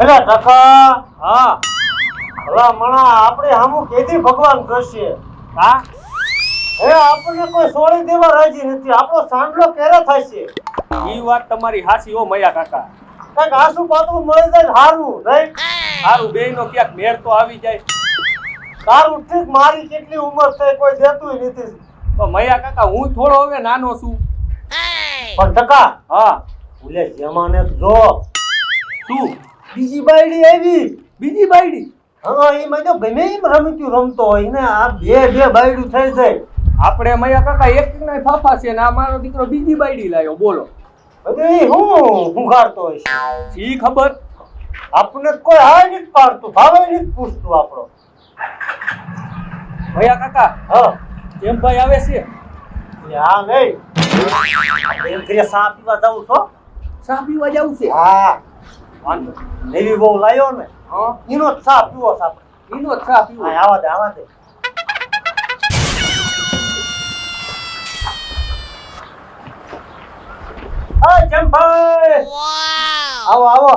એટલે ટકા હા. ભલા મણા આપણે હામું કેદી ભગવાન કરશે હા? હે આપણને કોઈ છોડી દેવા રાજી નથી. આપણો સાંડલો કેરે થશે. ઈ વાત તમારી હાસી હો મયા કાકા. કાક આસુ પાતળું મળી જાય હારું નહીં સારું બેય નો ક્યાંક મેળ તો આવી જાય. તારું ઠીક મારી કેટલી ઉંમર છે કોઈ દેતું નથી. પણ મયા કાકા હું થોડો હવે નાનો છું. પણ ટકા હા. ભૂલે જમાને જો. શું? બીજી બાયડી આવી. બીજી બાયડી. હા એમાં જો ગમે એમ રમતું રમતો હોય ને આ બે બે બાયડું થઈ જાય આપણે મયા કાકા એક ના ફાફા છે ને આ મારો દીકરો બીજી બાયડી લાવ્યો બોલો. અરે હું હુંઘાડતો હોય ઈ ખબર? આપણે કોઈ હા નથી પાડતું ભાવે નથી પૂછતું આપણો. મયા કાકા હા. કેમ ભાઈ આવે છે? હા નહીં એમ કરીએ સા પીવા જાઉં છો? સાપીવા પીવા જવું છે? હા. વાંધો નવી બહુ લાવ્યો ને હા? એનો જ ચા પીવો છે એનો ઈનો જ ચા પીવો હા આવા દે આવા દે. હા ચંપાઈ! આવો આવો.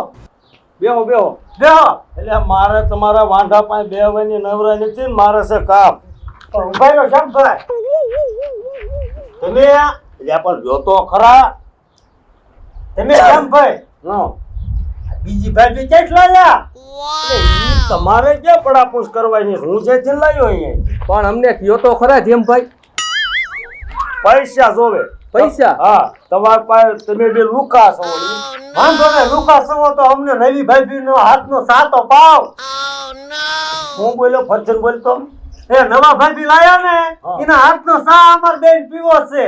બેહો બેહો. બેહો. એટલે મારે તમારા વાંઢા પાસે બેહવાની નવરા નથી ને મારે છે કામ. રહ્યો ચંપાઈ. તમે એટલે પણ જોતો ખરા. તમે ભાઈ હં. બીજી ભાઈ કેટલા લાયા? તમારે કે પડાપૂછ કરવાની? હું જે ચિલ્લાયો અહીંયા? પણ અમને કયો તો ખરા જેમ ભાઈ. પૈસા જોવે. પૈસા? હા તમારા પાસે તમે બે લુકા છો. વાંધો ને લુકા છો તો અમને નવી ભાભી નો હાથનો સાતો પાવ. હું બોલ્યો ફરજન બોલતો એ નવા ભાભી લાયા ને એના હાથ નો સા અમાર બેન પીવો છે.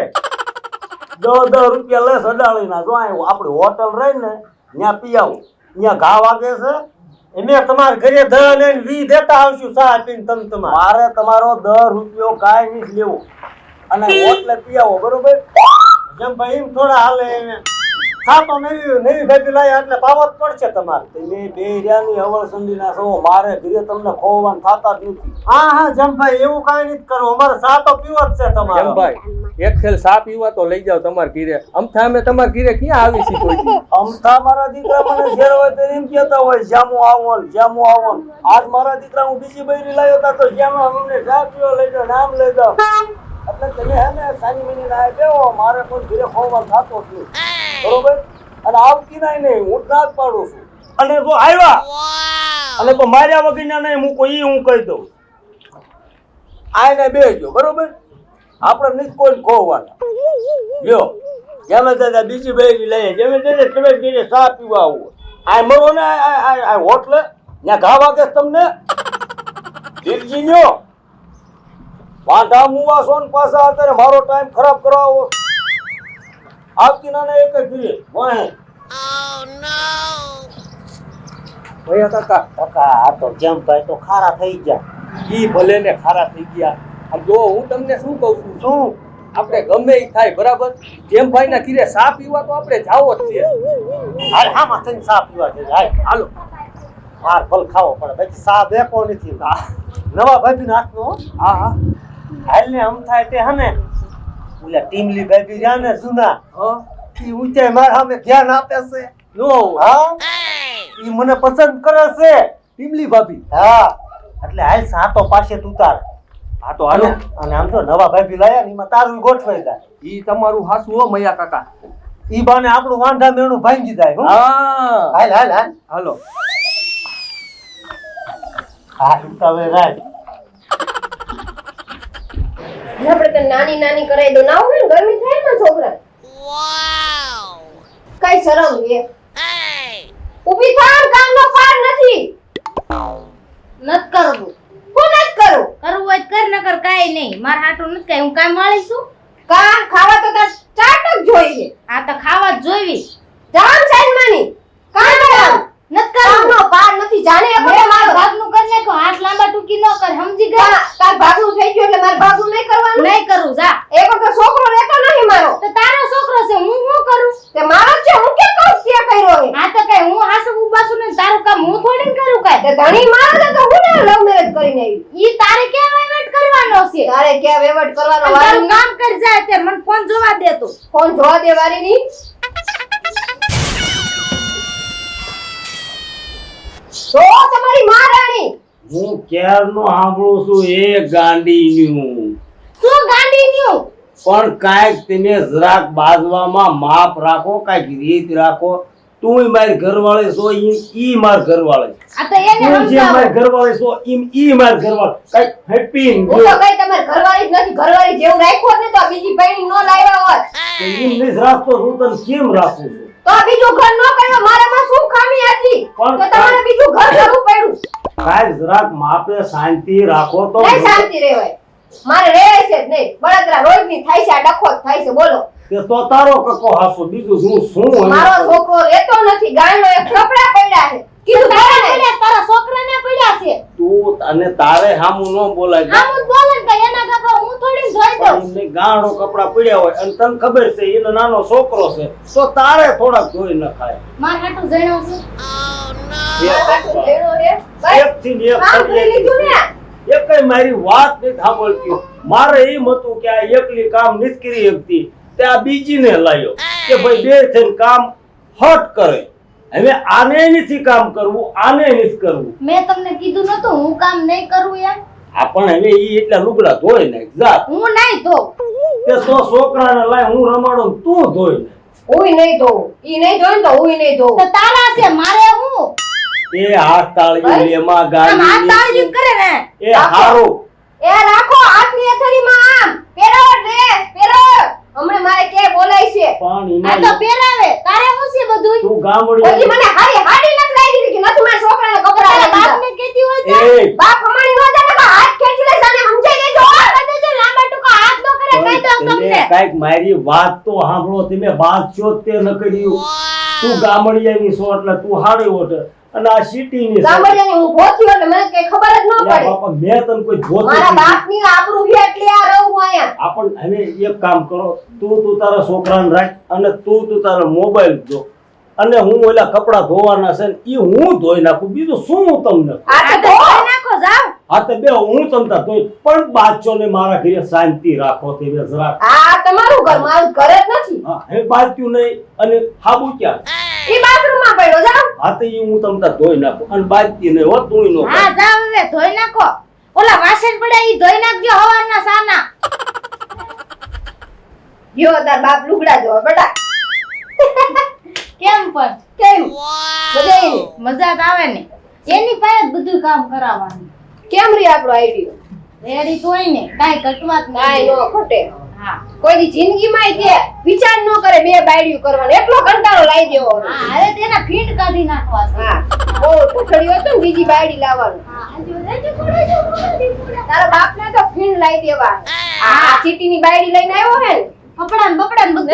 દસ દસ રૂપિયા લે સડાળી ના જો આપણી હોટલ રહી ને ત્યાં પી આવું ત્યાં ઘા વાગે છે. એમે તમારા ઘરે દહ લઈને વી દેતા આવશું ચા પીને તમે તમારે. મારે તમારો દર રૂપિયો કાંઈ નહીં લેવો. અને ઓટલે પી આવો બરોબર? જેમ ભાઈ એમ થોડા હાલે એને. સાતો નવી નવી ભેગી લાયા એટલે પાવત પડશે તમારે. તમે બે રિયાની અવળ સંધી ના છો મારે ઘરે તમને ખોવાન થતા જ નથી. હા હા જમભાઈ એવું કાંઈ નથી કરો અમારે સાતો પીવો જ છે તમારે. જમભાઈ એક ખેલ સા પીવા તો લઈ જાઓ તમાર ઘીરે. અમથા અમે તમાર ઘીરે ક્યાં આવી છી કોઈ અમથા મારા દીકરા મને ઘેર હોય તો એમ કહેતા હોય જામુ આવો ને આવોન આવો ને. આજ મારા દીકરા હું બીજી બૈરી લાવ્યો તા તો જામું અમને સા પીવો લઈ જાઓ નામ લઈ જાઓ. એટલે તમે હે ને સાની મની ના બેહો મારે કોઈ ઘરે ખોવા થતો છે બરોબર? અને આવતી નાય નહીં હું ના જ પાડું છું. અને જો આવ્યા અને તો માર્યા વગરના નહીં હું કોઈ હું કહી દઉં. આને બેસજો બરોબર? આપણે કોઈ ખોવાના. જો જેમ દાદા બીજી બેરી લઈએ જેમ દાદા તમે બીજે ચા પીવા આવો આ મરો ને આ- હોટલે. ત્યાં ઘા વાગે તમને. દિલજી ન્યો વાંઢા મુવા સોન પાછા અત્યારે મારો ટાઈમ ખરાબ કરાવો. આવતી નાને એક જ જોઈએ વાહે. ભૈયા કાકા. કાકા આ તો જેમ ભાઈ તો ખારા થઈ ગયા. ઈ ભલે ને ખારા થઈ ગયા. આમ જો હું તમને શું કહું છું? શું? આપણે ગમે ઈ થાય બરાબર? જેમ ભાઈ ના કીરે સા પીવા તો આપણે જાવો જ છે હાલ હામાં થઈને સા પીવા છે હાલ. હાલો. માર ફલ ખાવો પડે. બાકી સા બેકો નથી. નવા ભાભી નો હાથનો હો. હા હા. હાલ ને આમ થાય તે હને. ઓલા ટીમલી ભાભી રહ્યા ને જૂના હા? ઈ ઊંચાઈ મારા સામે ધ્યાન આપે છે. નો હા? ઈ મને પસંદ કરે છે. ટીમલી ભાભી. હા. એટલે હાલ સાતો પાસે તું તાર. હા તો હાલો. અને આમ તો નવા ભાભી લાયા ને એમાં તારું ગોઠવાઈ જાય. ઈ તમારું હાસુ હો મૈયા કાકા. ઈ બાને આપણું વાંધા મેણું ભાંગી જાય હો. હા. હાલ હાલ હાલ. હાલો. હા હવે રાજ આપણે તો નાની નાની કરાઈ દો. ના હોય ને ગરમી થાય ને છોકરા. કઈ શરમ છે? ઊભી થાર કામ નો પાર નથી. નત કરવું નથી કરું? કરવું હોય તો કર કાઈ નહીં. માર હાટું નથી કાઈ. હું કાંઈ મળીશું કા ખાવા તો તાર ચાટક જોઈએ આ તો ખાવા જ જોઈવી. જામ સાઈડ માની કામ કામ નત કામ કરવું નો પાર નથી. જાને એ મારા ભાગનું કરી નાખ્યો. હાથ લાંબા ટૂંકી ન કર. સમજી ગયા કા તાર ભાગનું થઈ ગયું એટલે મારે નહીં કરવાનું? નહીં કરું જા. એક વખત છોકરો રહેતો નહીં મારો. તો તારો છોકરો છે હું શું કરું? તે મારો છે હું કે કહું કે કર્યો હે હા તો કે હું હાસુ ઉબાસુ ને તારું કામ હું થોડી ને કરું કાય તે ધણી મારો તો હું ને લવ મેરેજ કરીને આવી? ઈ તારે કે વેવટ કરવાનો છે? તારે કે વેવટ કરવાનો તારું કામ કરી જાય તે મને ફોન જોવા દે તું. ફોન જોવા દે વારી ની તો તમારી મહારાણી. હું ક્યારનો સાંભળું છું એ ગાંડીનું? ગાંડી ન્યુ પણ કાંઈક તેને જરાક બાજવામાં માપ રાખો કાંઈક રીત રાખો. તું મારી ઘરવાળી છો ઈમ ઈ માર ઘરવાળી આ તો એને તું જે મારી ઘરવાળી છો ઈમ ઈ માર ઘરવાળી. કઈ હેપી હું તો કઈ તમાર ઘરવાળી જ નથી ઘરવાળી જેવું રાખો ને તો બીજી બહેણી નો લાવ્યા હોત. ઈમ નિસ રાખતો હું તને કેમ રાખું છું? તો બીજું ઘર નો કર્યો મારામાં શું ખામી હતી? પણ તો તમારે બીજું ઘર કરવું પડ્યું. કાંઈક જરાક માપે શાંતિ રાખો તો શાંતિ રહેવાય. મારે રહેશે જ નહીં. બળતરા રોજની થાય છે આ ડખો જ થાય છે. બોલો. તે તો તારો કકો હાસો બીજું હું શું મારો છોકરો રહેતો નથી ગાયનો એક કપડા પડ્યા છે. કીધું તારા પડ્યા, તારા છોકરાને પડ્યા છે. તું અને તારે હામું ન બોલાય. હામું બોલે તો એના કાકા હું થોડી જોઈ દઉં. પણ ગાણો કપડા પડ્યા હોય અને તને ખબર છે એનો નાનો છોકરો છે તો તારે થોડાક ધોઈ નખાય માર હાટું જણાવ છું. લેણો રે એક થી એક લીધું ને. એકય મારી વાત નહીં સાંભળતી. મારે એમ હતું કે આ એકલી કામ નથી કરી શકતી તે આ બીજીને લાયો કે ભાઈ બે થઈને કામ હટ કરે. હવે આને નથી કામ કરવું આને નથી કરવું. મેં તમને કીધું નતું હું કામ નહીં કરું યાર. આ પણ હવે ઈ એટલા લુગડા ધોઈ ને જા. હું નહીં ધો તે તો છોકરાને લાય હું રમાડો તું ધોઈ ને હુંય નહીં ધો ઈ નહીં ધોય ને તો હુંય નહીં તો ધોવું તારા છે મારે હું? એ હાથ તાળી લેમાં ગાડી હાથ તાળી કરે ને. એ હારો. એ રાખો હાથની અથડીમાં આમ. પેરો ડ્રેસ પેરો હમણે મારે કે બોલાય છે. પણ આ તો એમાં પહેરાવે. તારે હું છે બધું તું ગામડી ગામડી મને હારી હાડી લાગી દીધી કે નથી મારા છોકરાને કપડા લાગી બાપને કહેતી હોય તો? બાપ હમાણી નો જાય ને હાથ ખેંચી લે સાને સમજાઈ આ બધું જે લાંબા ટૂંકા હાથ નો કરે કઈ દઉં તમને. કાંઈક મારી વાત તો સાંભળો તમે વાત છો તે ન કર્યું તું ગામડિયાની છો એટલે તું હારી ઓટ અને આ સિટીની છો. ગામડિયાની હું ભોથી એટલે મને કઈ ખબર જ ન પડે. બાપા મેં તને કોઈ જોતું મારા બાપની આબરૂ છે એટલે આ રહું હું અહીંયા. આપણ હવે એક કામ કરો તું તું તારા છોકરાને રાખ અને તું તું તારો મોબાઈલ જો અને હું ઓલા કપડા ધોવાના છે ને ઈ હું ધોઈ નાખું. બીજું શું હું તમને આ તો ધોઈ નાખો જાવ હા તો બે હું તમતા ધોઈ પણ બાચો ને મારા ઘરે શાંતિ રાખો તે બે જરાક આ તમારું ઘર મારું ઘર જ નથી. હા હે બાચ્યું નહીં અને હાબુ ક્યાં? ઈ બાથરૂમમાં પડ્યો જાવ હા તો ઈ હું તમને ધોઈ નાખું. અને બાચતી ને હો તું નો હા જાવ હવે ધોઈ નાખો. ઓલા વાસણ પડ્યા ઈ ધોઈ નાખજો હવારના સાના. યો તાર બાપ લુગડા જો બેટા. કેમ પણ? કેમ? મજા આવી મજા જ આવે ને. એની પાસે જ બધું કામ કરાવવાનું. કેમ રી આપણો આઈડિયો? રેડી તોય ને કાઈ કટવાત કાંઈ નહીં નો ખોટે હા કોઈ દી જિંદગીમાં તે વિચાર ન કરે બે બાયડીયું કરવાનો. એટલો કંટાળો લાવી દેવો હા હવે તેના ફીટ કાઢી નાખવા હા. બહુ હતો ને બીજી બાયડી લાવવાનું. હા. તારા બાપને તો ફીણ લાવી દેવા. આ સિટીની બાયડી લઈને આવ્યો હે ને? કપડા ને બધું.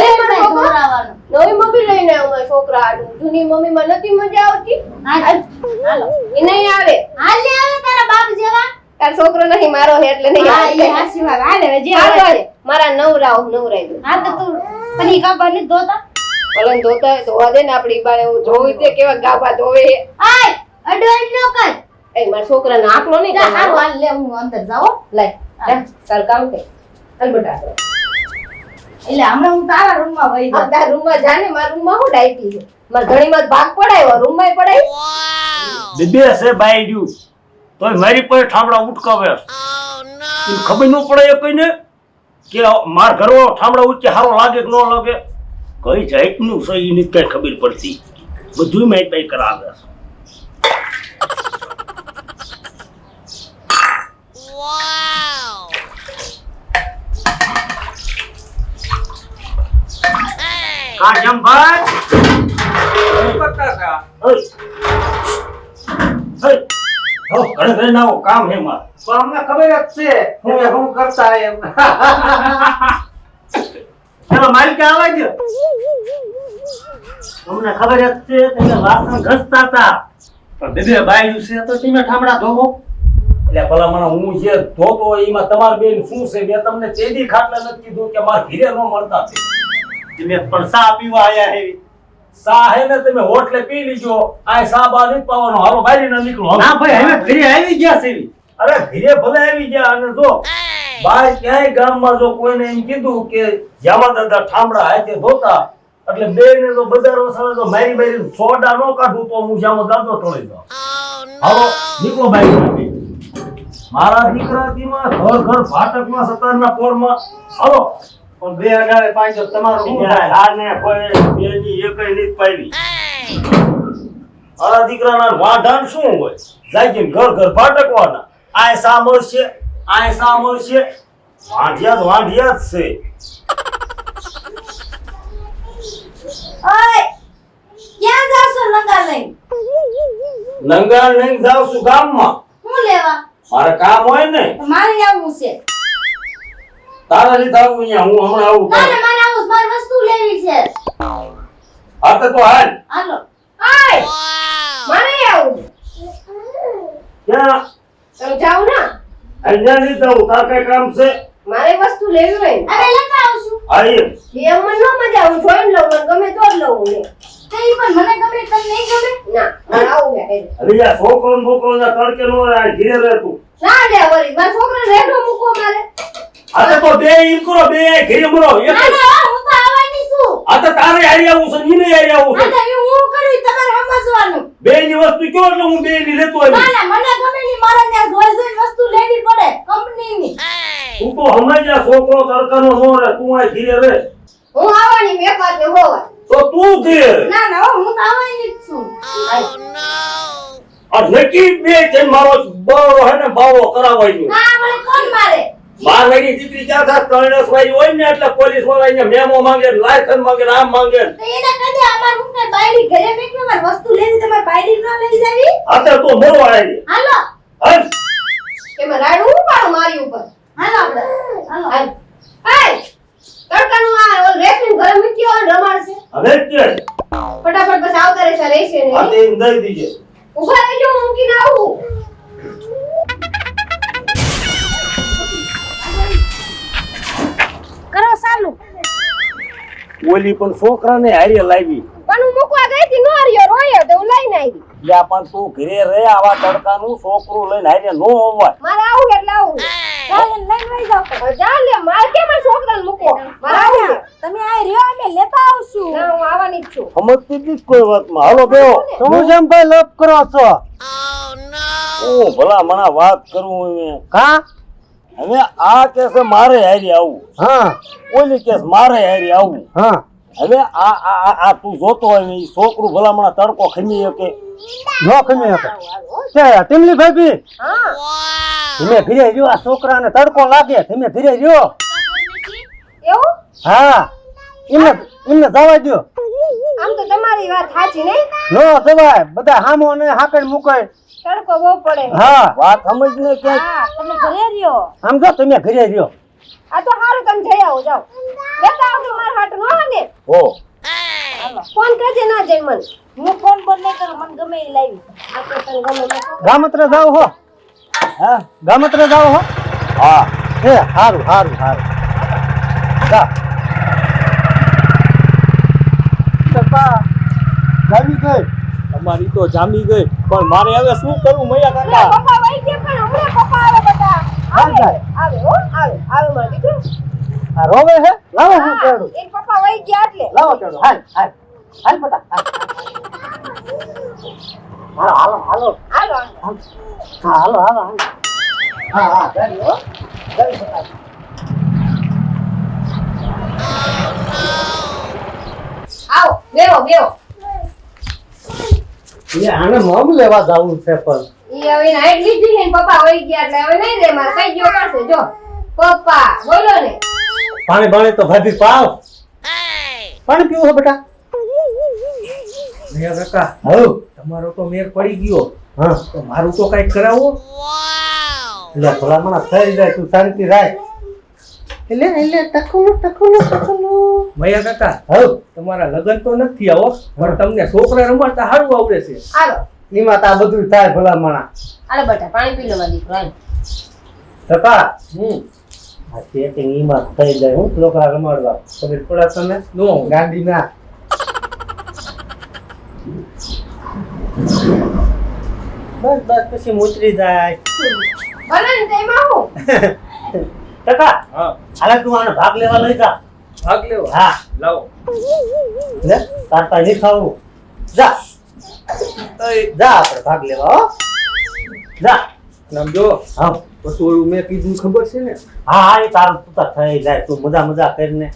ધોરાવાનું નવી મમ્મી લઈને આવ્યો મારા છોકરા આડું જૂની મમ્મી માં નથી મજા આવતી? હાલો. એ નહીં આવે? હાલ આવે તારા બાપ જેવા. તાર છોકરો નહીં મારો હે એટલે નહીં હા એ હાસી વાત. હાલે હવે જે આવે. મારા નવરાવ નવરાઈ હા તો તું પની કાપા નથી ધોતા? ભલે ધોતા ધોવા દે ને આપડી બાને હું જોઈ તે કેવા ગાભા ધોવે આય અડવાઈ એટલો કર. એ મારા છોકરાને આકલો નહીં જા હાલ હાલ લે હું અંદર જાઉં. લઈ જા, તાર કામ કે હાલ બટા. એટલે હમણાં હું તારા રૂમમાં આ જાઉં તાર રૂમમાં જા ને મારા રૂમમાં હું ડાયટી છે. મારા ઘણી માં ભાગ પડાયો રૂમમાં પડાય બે છે બાયડ્યું તોય મારી પાસે ઠામડા ઉટકાવે ખબર ન પડે એ કઈને કે માર ઘરવાળો ઠામડા ઉચ્ચે સારો લાગે કે ન લાગે? કઈ જાતનું છે એની કઈ ખબર પડતી. બધું મારી પાસે કરાવે છે. કા જેમ ભાઈ કરતા હતા. હો, ઘરે ઘરે ના કામ હે મારે. તો અમને ખબર જ છે હું હું કરતા એમ. માલિક આવે અમને ખબર જ છે તમે વાસણ ઘસતા હતા. પણ બેબે છે તો તમે ઠામડા ધોવો. એટલે ભલા મને હું જે ધોતો એમાં તમાર બેન શું છે? મેં તમને ચેદી ખાટલા નથી કીધું કે મારા ઘીરે ન મળતા છે. તમે પણ સા પીવા આયા હે. સા તમે હોટલે પી લીજો. આ સા બા પાવાનો. હાલો બારી ના નીકળો. ના ભાઈ હવે ઘરે આવી ગયા છે અરે ઘીરે ભલે આવી ગયા અને જો બાર ક્યાંય ગામમાં જો કોઈને એમ કીધું કે જામા દાદા ઠામડા હાથે ધોતા એટલે બે ને તો બજાર વસાડે તો મારી મારી સોડા નો કાઢું તો હું જામો દાદો ટળી જાઉં હાલો નીકળો બાઈક મારા દીકરા ઘર ઘર ભાટકમાં સતારના પોરમાં. હાલો પણ બે હજાર પાંચસો તમારું શું થાય? આને કોઈ બેની એકય નથી પાડી. મારા દીકરાના વાઢાણ શું હોય? જાય ઘર ઘર ભાટકવાના આ સામર છે આ સામર છે વાંઢિયા વાંઢિયા જ છે. ઓય ક્યાં જાશો લંગા લઈને? નંગા લઈને જાઉં છું ગામમાં. હું લેવા? મારે કામ હોય ને. મારે આવવું છે. તારા લીધે આવું અહીંયા હું હમણાં આવું. ના મારે આવું. મારે વસ્તુ લેવી છે. હા તો તો હાલ. હાલો. આય મારે આવું. ક્યાં? તમે જાઓ ને. અહીંયા લીધે આવું તાર કઈ કામ છે? મારે વસ્તુ લેવી હોય ને. હવે લેતા આવશું હા એમ. એમ મને ન મજા આવું જોઈને લઉં મને ગમે તો જ લઉં ને તો ઈ પણ મને ગમે તમને નહીં ગમે? ના મારે આવું એટલે. અરે યાર છોકરો ને બોકરો ના તડકે નો ઘીરે રહે તું ના લે વળી મારા છોકરાને રેડો મૂકો મારે. આ તો બે ઈમ કરો બે ઘીરે મરો એક ના ના હું તો આવવાની છું. આ તો તારે હારી આવું છું નીને હારી આવું આ તો હું કરું તમારે સમજવાનું. બે ની વસ્તુ કયો એટલે હું બે ની લેતો આવી. ના ના મને ગમે ની મારે ને જોઈ જોઈ વસ્તુ લેવી પડે કંપનીની. તું તો હમણાં છોકરો તડકાનો નો રે તું આ ઘીરે રે હું આવવાની મેં પાસે ને હોવા. તો તું ઘીરે. ના ના હું તો આવવાની જ છું. આ નકી બે છે મારો બાવો હે ને બાવો કરાવવાનો ના મને કોણ મારે? બાર વાળી દીકરી ક્યાં થાય ત્રણેસ વાળી હોય ને એટલે પોલીસવાળા અહીંયા મેમો માંગે લાયસન્સ માંગે આમ માંગે તો એને કદે અમાર હું કઈ બાયડી ઘરે મેકવી મારે વસ્તુ લેવી તમારે બાયડી ન લઈ જાવી? આ તો તું મોરો આવી હાલો. એમાં રાડું મારી ઉપર? હાલો આપણે. હાલો. હાલ. હાય. તડકાનું આ ઓલ રેફરીન ઘરે મૂક્યો અને રમાડશે હવે કે ફટાફટ બસ આવતા રહેશે રહેશે આ ને. તે દઈ દીજે. ઊભા રહેજો હું મૂકીને આવું. કરો ચાલુ ઓલી પણ છોકરાને હારી લાવી. પણ હું મૂકવા ગઈ હતી નો રહ્યો રોયો તો હું લઈને આવી. લ્યા પણ તું ઘરે રહે આવા તડકાનું છોકરું લઈને હારે નો હોવાય. મારે આવું એટલે આવું ચાલ લઈને વઈ જાઓ. જા લે મારે કેમ મારા છોકરાને મૂકો આવું તમે આ રહ્યો અમે લેતા આવશું. ના હું આવવાની જ છું. સમજતી જ કોઈ વાતમાં. હાલો બેહો. તમે જેમ ભાઈ લપ કરો છો. હું ભલા મણા વાત કરું કા? હવે આ કેસ મારે હારી આવું. હા. ઓલી કેસ મારે હારી આવું. હા. હવે આ આ તું જોતો હોય ને છોકરું ભલામણા તડકો ખમી શકે. જોખમી ખમી કે ટીમલી ભાભી? હા ધીમે ધીરે રહ્યો આ છોકરાને તડકો લાગે. ધીમે ધીરે રહ્યો. એવું? હા. એમને એમને જવા દ્યો. આમ તો તમારી વાત સાચી નહીં નો જવાય. બધા હામો ને હાકડ મુકાય. તડકો બહુ પડે. હા વાત સમજ ને કે તમે ઘરે રહ્યો. સમજો તમે ઘરે રહ્યો. આ તો હારું તમે જઈ આવો જાઓ. લેતા આવજો મારા હાટ નો ને? હો. ફોન કરજે ના જઈ મને. હું ફોન બંધ નહીં કરું મને ગમે એ લાવી. આ તો તને ગમે તે જાવ હો. હા ગામત્ર જાવ હો. હા. હે હારું હારું હારું. જા. ટકા જામી ગઈ તમારી તો જામી ગઈ. પણ મારે હવે શું કરવું મૈયા લે, કાકા? પપ્પા વહી ગયા પણ હમણાં પપ્પા આવે બધા. હાલ આવે જાય. આવે હો આવે આવે મારો દીકરો આ રોવે હે લાવો હું હા, કેડું એન પપ્પા વહી ગયા એટલે. લાવો કેડું હાલ હાલ હાલ બટા હાલ. હાલો હાલો હાલો. હાલો હા હાલો હાલો હાલો. હા હા જારી હો. જારી બટા આવો બેહો બેહો. એ આને મમ લેવા જાવું છે પણ. ઈ હવે નાઈટ લીધી છે પપ્પા વહી ગયા એટલે હવે નહીં રે મારે કઈ ગયો કરશે જો. પપ્પા બોલો ને. પાણી તો ભાભી પાવ. પાણી પીવું હે બેટા. મૈયા કાકા હવ તમારો તો મેર પડી ગયો. હા. તો મારું તો કંઈક કરાવો. એટલે ભલામણ થઈ જાય તું શાંતિ રાખ. એટલે એટલે ટકુલું ટકુલું ટકુલું મૈયા કાકા હવ તમારા લગન તો નથી આવો પણ તમને છોકરા રમાડતા સારું આવડે છે. હાલો. એમાં તો આ બધું થાય માણા. હાલો બેટા પાણી પી લો મારા દીકરો કાકા ટકા હમ. આ ચેટિંગ એમાં થઈ જાય હું છોકરા રમાડવા. તમે થોડા તમે નો. ગાંડી ના બસ બસ પછી મૂતરી જાય. ભલે ને તેમાં હું. ટકા હા. હાલે તું આને ભાગ લેવા લઈ જા. ભાગ લેવો. હા. લાવો. લે તાર પાસે નહીં ખાવું. જા. જા આપણે ભાગ લેવા હો. જા. આમ જો હા. પછી ઓલું મેં કીધું ખબર છે ને? હા હા એ તારું તું તાર થઈ જાય. તું મજા મજા કરીને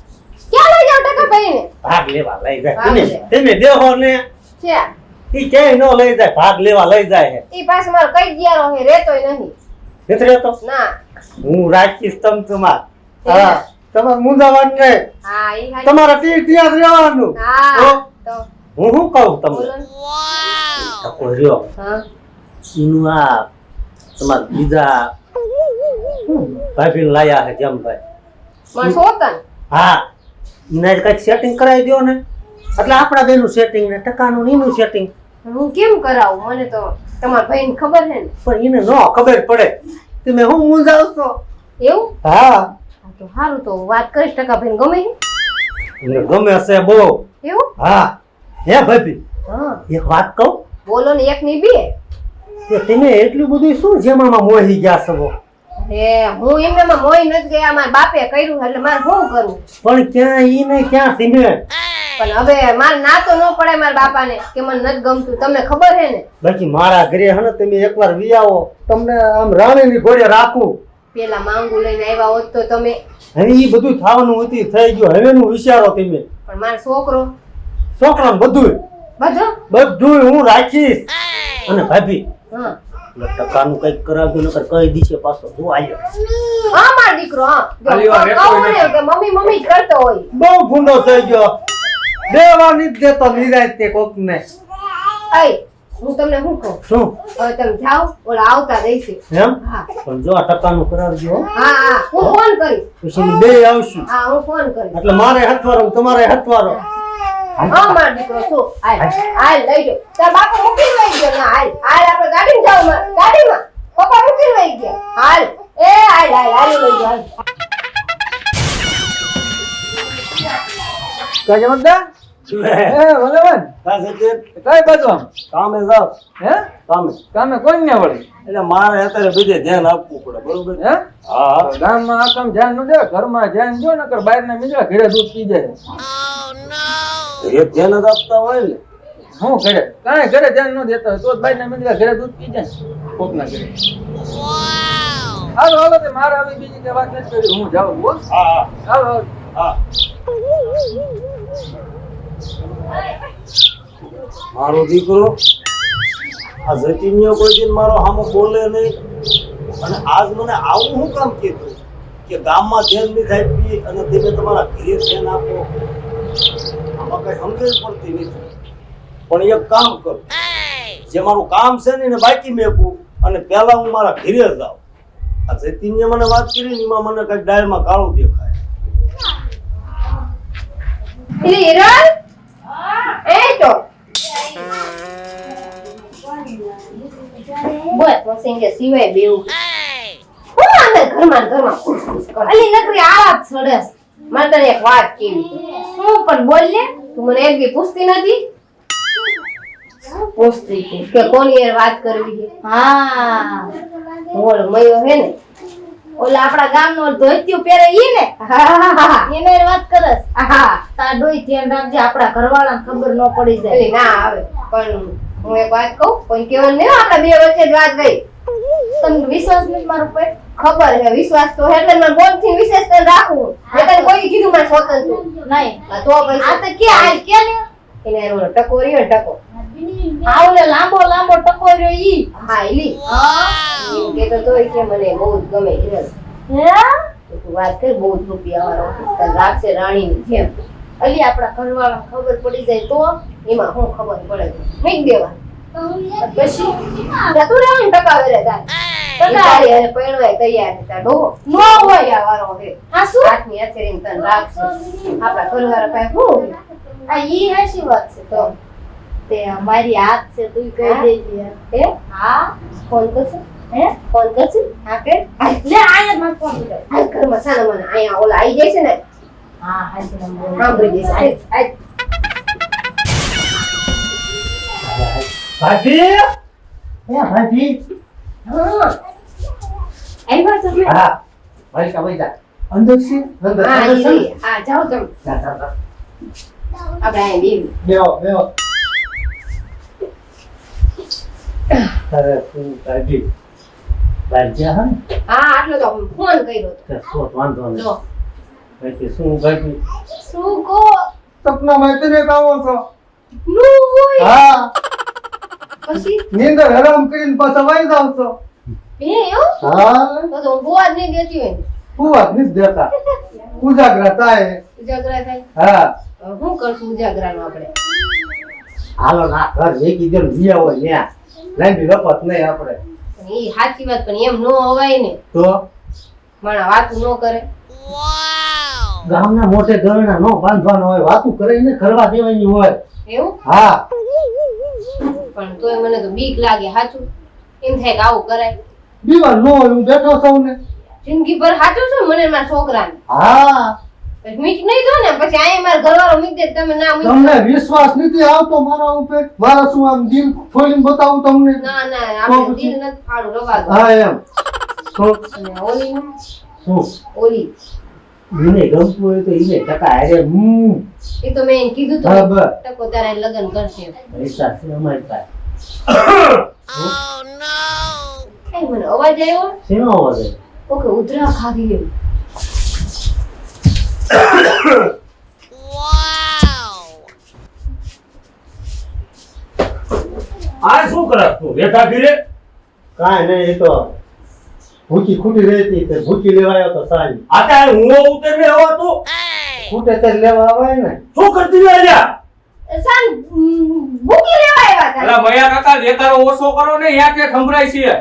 ક્યાં લઈ જાવ ટકા ભાઈને? ભાગ લેવા લઈ જાય. તમે. તમે દેહો ને? છે. ઈ ક્યાંય ન લઈ જાય ભાગ લેવા લઈ જાય હે. ઈ પાસે મારો કઈ ગયારો હે રેતોય નહીં. નથી રહેતો? ના. હું રાખીશ તમ તમાર. હા. તમારે મુંજાવાનું નહીં તમારા ટી ત્યાં જ રહેવાનું. હા તો તો. હું શું કહું તમને? બોલો રહ્યો. હા. એનું આ તમારા બીજા ભાભી લાયા છે જેમ ભાઈ? હા. એને કંઈક સેટિંગ કરાવી દો ને. એટલે આપણા બેનું સેટિંગ ને ટકાનું ને એનું સેટિંગ હું કેમ કરાવું? મને તો તમારા ભાઈને ખબર છે ને. પણ એને ન ખબર પડે. તમે હું મૂંઝાવ છો એવું? હા. તો સારું તો વાત કરીશ ટકા ભાઈ ગમે છે ગમે હશે બહુ. એવું? હા. હે ભાભી હા. એક વાત કહું? બોલો ને એક ની બે. તે તમે એટલું બધું શું જેમાં મોહી ગયા છો? હે હું એમનામાં મોહી નથી ગયા મારા બાપે કર્યું એટલે મારે શું કરું? પણ ક્યાં ઈ ને ક્યાં તમે પણ હવે મારે ના તો ન પડે મારા બાપાને કે મને નથી ગમતું. તમને ખબર હે ને? બાકી મારા ઘરે હે ને તમે એકવાર વિયાવો. તમને આમ રાણીની ઘોડે રાખું. પેલા માંગુ લઈને આવ્યા હોત તો તમે. હવે એ બધું થવાનું હતી થઈ ગયું. હવેનું વિચારો તમે. પણ મારો છોકરો? છોકરો બધું. બધું? બધું હું રાખીશ. અને ભાભી હા. ટકાનું કંઈક કરાવજો નકર કહી દિશે પાછો. જો આવ્યો હા મારો દીકરો હા. ને કે મમ્મી મમ્મી કરતો હોય. બહુ ભૂંડો થઈ ગયો. દેવાની જ દેતો નિરાય તે કોક ને અય હું તમને શું કહું? શું? હવે તમે જાઓ ઓલા આવતા રહેશે. એમ? હા. પણ જો આ ટકાનું કરાવજો હો. હા હા. હું ફોન કરીશ. પછી બે આવશું. હા હું ફોન કરીશ. એટલે મારે હાથવારો તમારે હાથવારો. હા. મારો દીકરો શું? હાલ. હાલ. લઈ તાર બાપા મૂકી વઈ ગયો. ના હાલ. હાલ આપણે ગાડીમાં જાવમાં ગાડીમાં. પપ્પા મૂકી વઈ ગયા. હાલ. એ હાલ હાલ હાલ લઈ જાવ કામે કામે. કોઈ ને વળી? એટલે મારે અત્યારે બીજે ધ્યાન આપવું પડે બરોબર? હે? હા. ગામમાં આ કામ ધ્યાન ન દે ઘરમાં ધ્યાન જો નકર બહાર ના નીકળ્યા ઘરે દૂધ પી જાય. એક ધ્યાન જ આપતા હોય ને? હું ઘરે? કાંઈ ઘરે ધ્યાન ન દેતા તો બહાર ના નીકળ્યા ઘરે દૂધ પી જાય. કોક ના ઘરે. હાલો હાલો તે મારે આવી બીજી કઈ વાત નથી કરી. હું જાઉં બોલ હા હાલો. હા. મારો દીકરો આ જતીનીઓ કોઈ દિન મારો હામો બોલે નહીં. અને આજ મને આવું હું કામ કીધું કે ગામમાં ધ્યાન નહીં થાય અને તમે તમારા ઘરે ધ્યાન આપો. આમાં કઈ સમજ પડતી નથી. પણ એક કામ કરો. જે મારું કામ છે ને એને બાકી મેકું અને પહેલા હું મારા ઘરે જાઉં. આ જતીનીએ મને વાત કરી ને એમાં મને કંઈક ડાળમાં કાળું દેખાય. એટલે એ તો. બોલ મશીન કે સિવાય બેવું. હું અંદર ઘરમાં ઘરમાં ખુશ કરે. અલી નકરી આવાજ છોડસ મારે તને એક વાત કેવી શું પણ બોલ લે. તું મને એક પૂછતી નથી. પૂછતી કે કોની વાત કરવી છે? હા. બોલ મયો હે ને. ઓલા આપણા ગામનો ધોતિયું પહેરે ઈ ને? એને વાત કરસ. તાર ડોઈ ધ્યાન રાખજે આપણા ઘરવાળાને ખબર ન પડી જાય. ના આવે. પણ હું એક વાત કહું કોઈ કેવું નહીં આપણા બે વચ્ચે જ વાત ગઈ. તમને વિશ્વાસ નથી મારો પર ખબર છે વિશ્વાસ તો એટલે મારે બોલથી વિશેષ તો રાખવું એટલે કોઈ કીધું મારે સ્વતંત્ર. નહીં. તો પછી આ તો કે હાલ કે ને એને એનો ટકો રહ્યો ટકો. આ ઓલે લાંબો લાંબો ટકો રહ્યો ઈ. હા ઈલી હા. કેતો તો કે મને બહુ જ ગમે હિરલ હે? તો તું વાત કર બહુ જ રૂપિયા વાળો તને રાખશે રાણીની જેમ. અલી આપણા ઘરવાળા ખબર પડી જાય તો એમાં હું ખબર પડે? મૂક દેવા પછી જતું રહેવાનું ટકા વેરે તાર. ટકા અને પરણવાય તૈયાર હોય. શું? હાથની તને રાખશે. આપણા ઘરવાળા પાસે શું આ ઈ હાચી વાત છે તો. તે અમારી હાથ છે તું કહી હા? દેજે. હે? હા? ફોન કરશે હે? ફોન કરશે? હા કે? લે આયા માં ફોન કર. આ કર મસાલા મને. અહીંયા ઓલા આવી જાય છે ને. હા હાચી નંબર સાંભળી જશે આય, આય. ભાભી? હે ભાભી? હા. આવ્યા તમે. હા. ભાઈ કા ભાઈ જા. અંદર છે? અંદર હા. હા જાઓ તમે. જા જા જા. આપણે બેસી. બેઓ બેહો અરે તું ભાભી બહાર ગયા હા આટલો તો ફોન કર્યો હતો તે વાંધો નહીં. જો. બાકી શું બાકી શું કહો? સપનામાં તને આવો છો. નું હોય. હા. પછી? નીંદર હરામ કરીને પાછા વાઈ જાવ છો. હે એવું? હા. તો તો હું જ નહીં દેતી હોય ને. હું વાત દેતા. ઉજાગરા થાય. ઉજાગરા થાય? હા. શું કરશું ઉજાગરાનું આપણે? હાલો ના ઘર જીયા હોય ન્યા. બી રપત નહીં આપણે. પણ એ સાચી વાત પણ એમ નો અવાય ને. તો? માણા વાતું નો કરે. ગામના મોટે ઘરના નો બાંધવાનો હોય વાતું કરીને કરવા દેવાની હોય. એવું? હા. પણ તોય મને તો બીક લાગે સાચું. એમ થાય કે આવું કરાય. દીવા નો હોય હું બેઠો સૌને ને. જિંદગી ભર સાચું છે મને ને મારા છોકરાને. હા. મીઠ નહીં દો ને પછી અહીંયા મારા ઘરવાળો મીઠ દે તમે ના મીઠ. તમને વિશ્વાસ નથી આવતો મારા ઉપર? મારા શું આમ દિલ ખોલીને બતાવું તમને? ના ના આપણે દિલ નથી ફાડું રવા દો હા એમ. શું ઓલી શું? ઓલી. એને ગમતું હોય તો એને ટકા અરે હમ એ તો મેં કીધું તો. ટકો તારા લગન કરશે. પૈસા છે અમારી પાસે. મને અવાજ આવ્યો? શેનો અવાજ આવે? ઓકે ઉધરા ખાધી આ શું કરસ તું? બેઠા ફીરે? કાંઈ નહીં એ તો ભૂકી ખૂટી રહેતી તે ભૂકી લેવાયો તો સારી. આ ત્યાં હું ઉતર ને હવા તું ખૂટે તે લેવા આવે ને. શું કરતી રહે અલ્યા સાન ભૂકી લેવા આવ્યા હતા અલા મયા કાકા દેતારો ઓછો કરો ને યા કે ખંભરાય છે.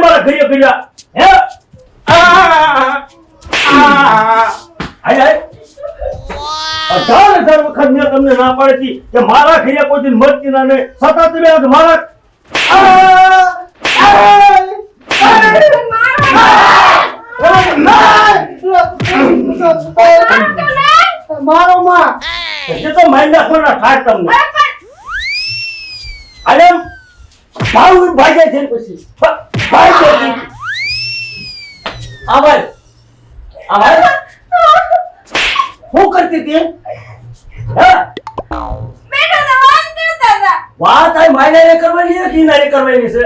મારા ઘરે હે આ આ હાય અઢાર મેં તમને ના પાડી કે મારા ઘરિયા કોઈ દિન મરતી ના નહીં સતત મારા મારો માં એ તો મારી. નાખવાના થાય તમને અરે ભાવ ભાગે છે પછી ભાગે છે આવાજ આવાજ શું કરતી હતી હે વાત આ માયને કરવાની છે કે ઇનારે કરવાની છે?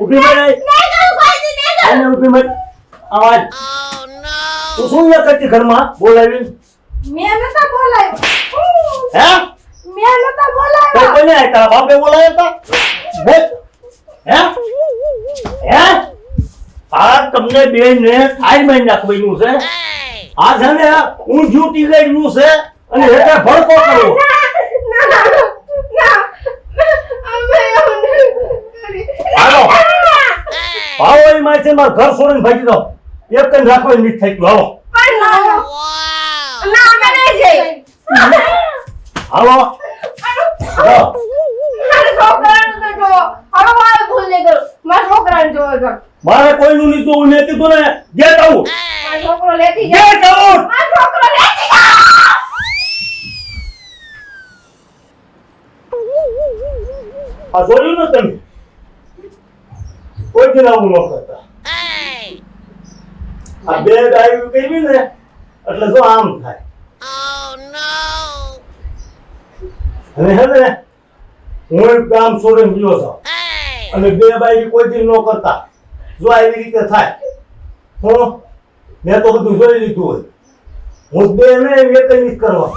ઊભી મળી આને ઊભી મળી આવાજ. તું શું અહીંયા કરતી ઘરમાં? બોલાવી. મેં નતા બોલાયો હે? મેં નતા તો બોલાયો કોને આયા તારા બાપે બોલાવ્યા હતા? બોલ હે? હે? આ તમને બે ને આઈ મહિના નાખવાનું છે. આ છે ને હું ડ્યુટી ગયેલું છે અને એટલે ભડકો કરવો હાલો. એ માં છે મારા ઘર છોડીને ભાગી દો એક કઈ રાખવા મીઠ થઈ ગયું. હાલો. હાલો. હાલો. મારે કોઈનું નહીં જોવું મેં કીધું ને ગેટ આઉટ છોકરો લેતી જાય ગેટ આઉટ મારો છોકરો લેતી જાય આ જોયું ને તમે? કોઈ દિન આવું ન કરતા? આ બે ડાયું કરી ને એટલે જો આમ થાય. અને હે ને હું એક ગામ છોડીને ગયો છું. અને બે બાઈ કોઈ દિન ન કરતા? જો આવી રીતે થાય. હું? મેં તો બધું જોઈ લીધું હોય હું બે એને એક જ કરવા